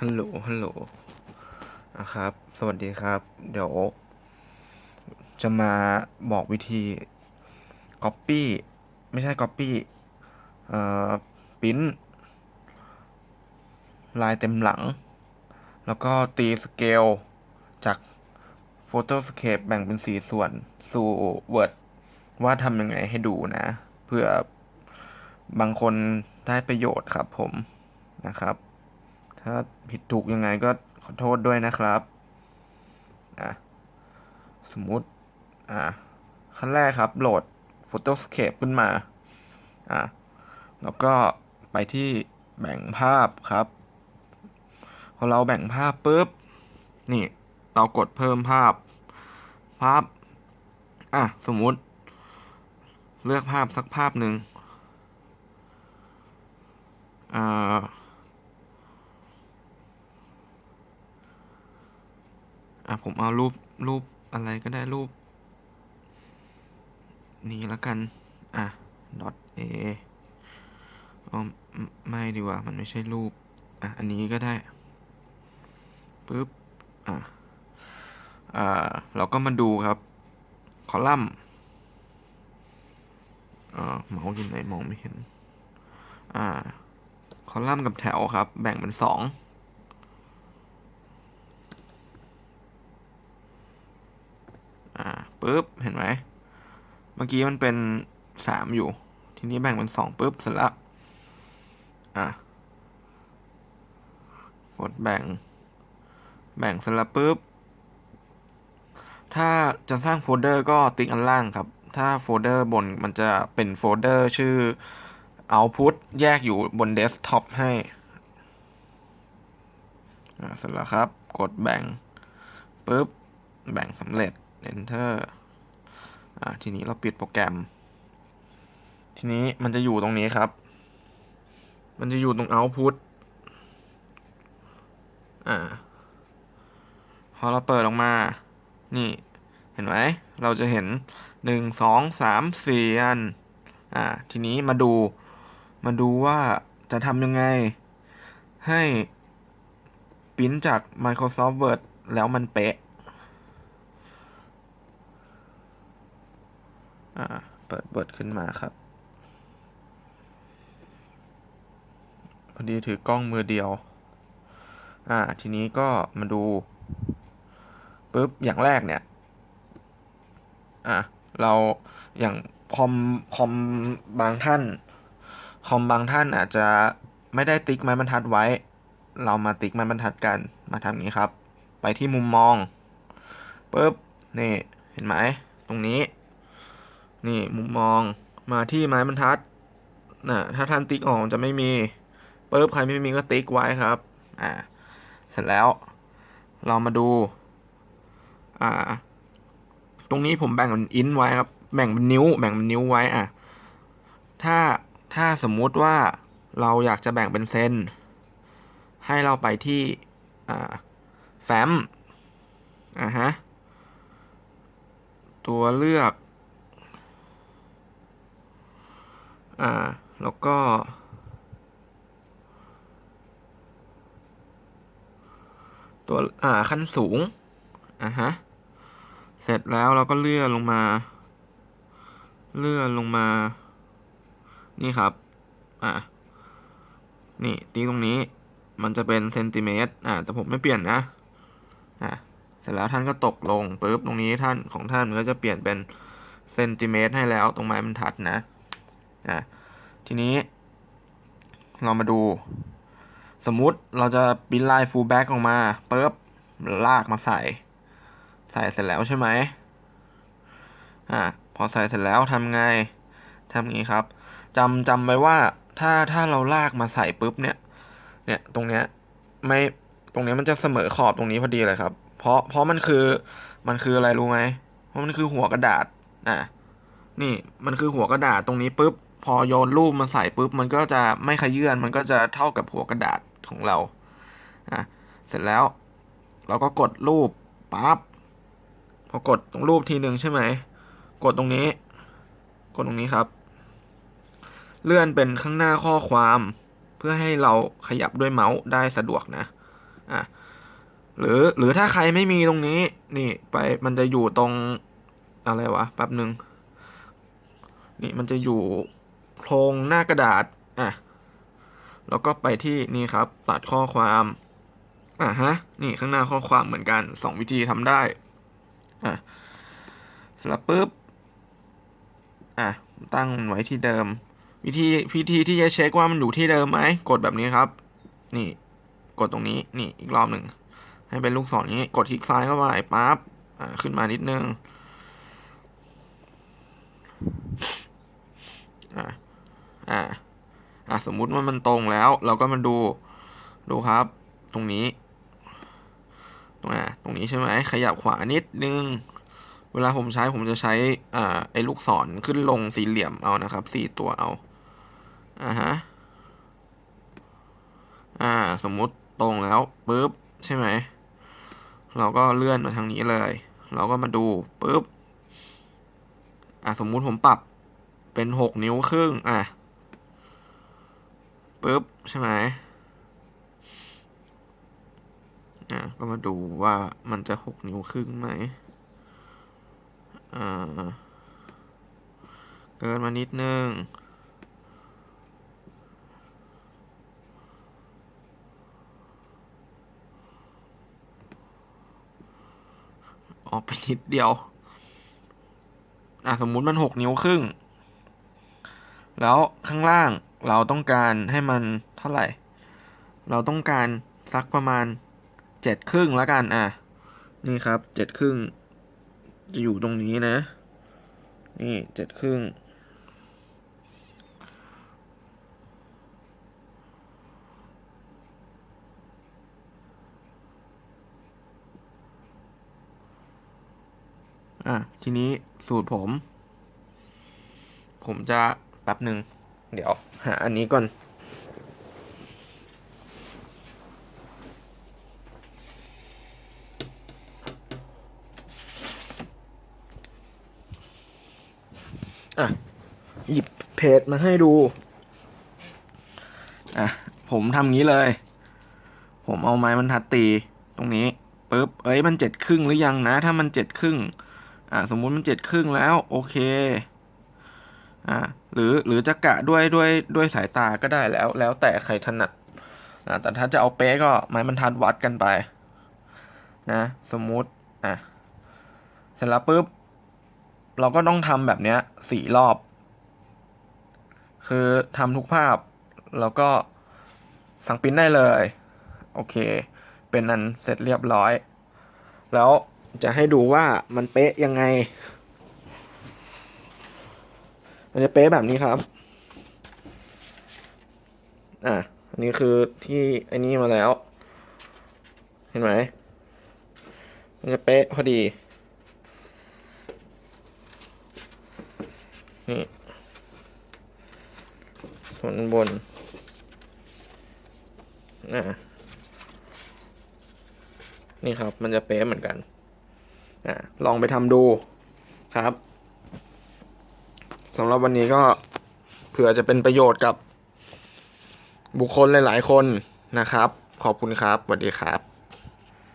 ฮัลโหล ฮัลโหลนะครับ สวัสดีครับ เดี๋ยว จะมาบอกวิธี Copy ไม่ใช่ Copy เอ่อพิมพ์ลายเต็มหลัง แล้วก็ตีสเกลจาก Photoscape แบ่งเป็นสีส่วนสู่ Word ว่าทำยังไงให้ดูนะ เพื่อบางคนได้ประโยชน์ครับผมนะครับ ถ้าผิดถูกยังไงก็ขอโทษด้วยนะครับอะสมมุติอะขั้นแรกครับโหลด Photoscape ขึ้นมาอะแล้วก็ไปที่แบ่งภาพครับพอเราแบ่งภาพปุ๊บ นี่ เรากดเพิ่มภาพ ภาพ อะ สมมุติ เลือกภาพสักภาพหนึ่งอ่า อะผมเอารูปรูปอะไรก็ได้รูป นี้ล้วกัน อะ dot a อ๋อไม่ไม่ดีกว่า มันไม่ใช่รูป อะ อันนี้ก็ได้ปึ๊บ อะอ่าเราก็มาดูครับ คอลัมน์อ่าเมาส์อยู่ไหนมองไม่เห็น อ่า คอลัมน์กับแถวครับ แบ่งเป็นสอง อ่า ปุ๊บ เห็นไหม เมื่อกี้มันเป็นสามอยู่ ทีนี้แบ่งเป็นสองปุ๊บเสร็จแล้วอะ กดแบ่ง แบ่งเสร็จแล้วปุ๊บ ถ้าจะสร้างโฟลเดอร์ก็ติ๊กอันล่างครับ ถ้าโฟลเดอร์บนมันจะเป็นโฟลเดอร์ชื่อ output แยกอยู่บนเดสก์ท็อปให้เสร็จแล้วครับ กดแบ่งปุ๊บ แบ่งสำเร็จ enter อ่าทีนี้เราปิดโปรแกรม ทีนี้มันจะอยู่ตรงนี้ครับ มันจะอยู่ตรง output อ่าพอเราเปิดออกมา นี่ เห็นไหม เราจะเห็นหนึ่งสองสามสี่อัน อ่า ทีนี้มาดู มาดูว่าจะทำยังไง ให้ปิ้นจาก Microsoft Word แล้วมันเป๊ะ อ่า เปิดเปิดขึ้นมาครับ พอดีถือกล้องมือเดียว อ่า ทีนี้ก็มาดูปุ๊บ อย่างแรกเนี่ย อะ เรา อย่างคอม คอมบางท่าน คอมบางท่านอาจจะไม่ได้ติ๊กไม้บรรทัดไว้ เรามาติ๊กไม้บรรทัดกัน มาทำอย่างนี้ครับ ไปที่มุมมองปุ๊บ นี่ เห็นไหม ตรงนี้ นี่มุมมองมาที่ไม้บรรทัดน่ะถ้าท่านติ๊กออกจะไม่มีปุ๊บใครไม่มีก็ติ๊กไว้ครับอ่าเสร็จแล้ว เรามาดูอ่าตรงนี้ผมแบ่งเป็นอินไว้ครับแบ่งเป็นนิ้ว แบ่งเป็นนิ้วไว้อะถ้าถ้าสมมุติว่าเราอยากจะแบ่งเป็นเซนให้เราไปที่อ่าแฟ้มอ่าฮะตัวเลือก อ่า แล้วก็ ตัว อ่า ขั้นสูง อ่าฮะ เสร็จแล้วเราก็เลื่อนลงมา เลื่อนลงมา นี่ครับ อ่า นี่ตีตรงนี้ มันจะเป็นเซนติเมตร อ่า แต่ผมไม่เปลี่ยนนะ อ่าเสร็จแล้วท่านก็ตกลงปุ๊บตรงนี้ท่านของท่านมันก็จะเปลี่ยนเป็นเซนติเมตรให้แล้วตรงไม้บรรทัดนะ อ่าทีนี้เรามาดู สมมุติเราจะปิ้นลายฟูลแบ็กออกมาปุ๊บลากมาใส่ ใส่เสร็จแล้วใช่ไหมอ่าพอใส่เสร็จแล้วทำไงทำงี้ครับจำจำไว้ว่าถ้าถ้าเราลากมาใส่ปุ๊บเนี่ย เนี่ยตรงเนี้ยไม่ตรงเนี้ยมันจะเสมอขอบตรงนี้พอดีเลยครับ เพราะเพราะมันคือมันคืออะไรรู้ไหมเพราะมันคือหัวกระดาษอะนี่มันคือหัวกระดาษตรงนี้ปุ๊บ พอโยนรูปมาใส่ปุ๊บมันก็จะไม่ขยื่นมันก็จะเท่ากับหัวกระดาษของเราอะเสร็จแล้ว เราก็กดรูปปั๊บพอกดตรงรูปทีหนึ่งใช่ไหมกดตรงนี้ กดตรงนี้ครับ เลื่อนเป็นข้างหน้าข้อความเพื่อให้เราขยับด้วยเมาส์ได้สะดวกนะอะหรือหรือถ้าใครไม่มีตรงนี้ นี่ไปมันจะอยู่ตรงอะไรวะแป๊บหนึ่งนี่มันจะอยู่ โครงหน้ากระดาษอะแล้วก็ไปที่นี่ครับ ตัดข้อความอะฮะนี่ข้างหน้าข้อความเหมือนกันสองวิธีทำได้อะเสร็จแล้วปุ๊บอะตั้งไว้ที่เดิม วิธีวิธีที่จะเช็คว่ามันอยู่ที่เดิมไหมกดแบบนี้ครับ นี่ กดตรงนี้นี่อีกรอบหนึ่งให้เป็นลูกศรนี้ กดคลิกซ้ายเข้าไปปั๊บอ่าขึ้นมานิดนึงอ่า อ่าอ่าสมมุติว่ามันตรงแล้ว เราก็มาดูดูครับ ตรงนี้ ตรงไหนตรงนี้ใช่ไหมขยับขวานิดนึง เวลาผมใช้ผมจะใช้อ่าไอ้ลูกศรขึ้นลงสี่เหลี่ยมเอานะครับสี่ตัวเอาอ่าฮะอ่า สมมุติตรงแล้วปุ๊บใช่ไหมเราก็เลื่อนมาทางนี้เลย เราก็มาดูปุ๊บอะสมมุติผมปรับเป็นหกนิ้วครึ่งอะ ปุ๊บใช่ไหมอะก็มาดูว่ามันจะหกนิ้วครึ่งไหมอ่าเกินมานิดนึงออกไปนิดเดียว อะ สมมุติมันหกนิ้วครึ่ง แล้วข้างล่าง เราต้องการให้มันเท่าไหร่ เราต้องการสักประมาณเจ็ดครึ่งแล้วกันอะ นี่ครับเจ็ดครึ่ง จะอยู่ตรงนี้นะ นี่เจ็ดครึ่ง อะ ทีนี้สูตรผม ผมจะแป๊บหนึ่ง เดี๋ยวหาอันนี้ก่อน อะ หยิบเพจมาให้ดู อะ ผมทำงี้เลย ผมเอาไม้บรรทัดตีตรงนี้ปุ๊บ เอ้ย มันเจ็ดครึ่งหรือยังนะ ถ้ามันเจ็ดครึ่ง อ่าสมมุติมันเจ็ดครึ่งแล้ว โอเค อ่าหรือหรือจะกะด้วยด้วยด้วยสายตาก็ได้แล้ว แล้วแต่ใครถนัดอ่าแต่ถ้าจะเอาเป๊ะก็ไม้บรรทัดวัดกันไปนะสมมุติอะเสร็จแล้วปุ๊บ เราก็ต้องทำแบบเนี้ยสี่รอบ คือทำทุกภาพ แล้วก็สั่งปริ้นได้เลย โอเค เป็นอันเสร็จเรียบร้อย แล้วจะให้ดูว่ามันเป๊ะยังไง มันจะเป๊ะแบบนี้ครับ อะอันนี้คือที่ไอ้นี่มาแล้ว เห็นไหม มันจะเป๊ะพอดี นี่ ส่วนบน อะนี่ครับ มันจะเป๊ะเหมือนกัน อะลองไปทำดูครับ สำหรับวันนี้ก็เผื่อจะเป็นประโยชน์กับบุคคลหลาย ๆ คนนะครับ ขอบคุณครับสวัสดีครับ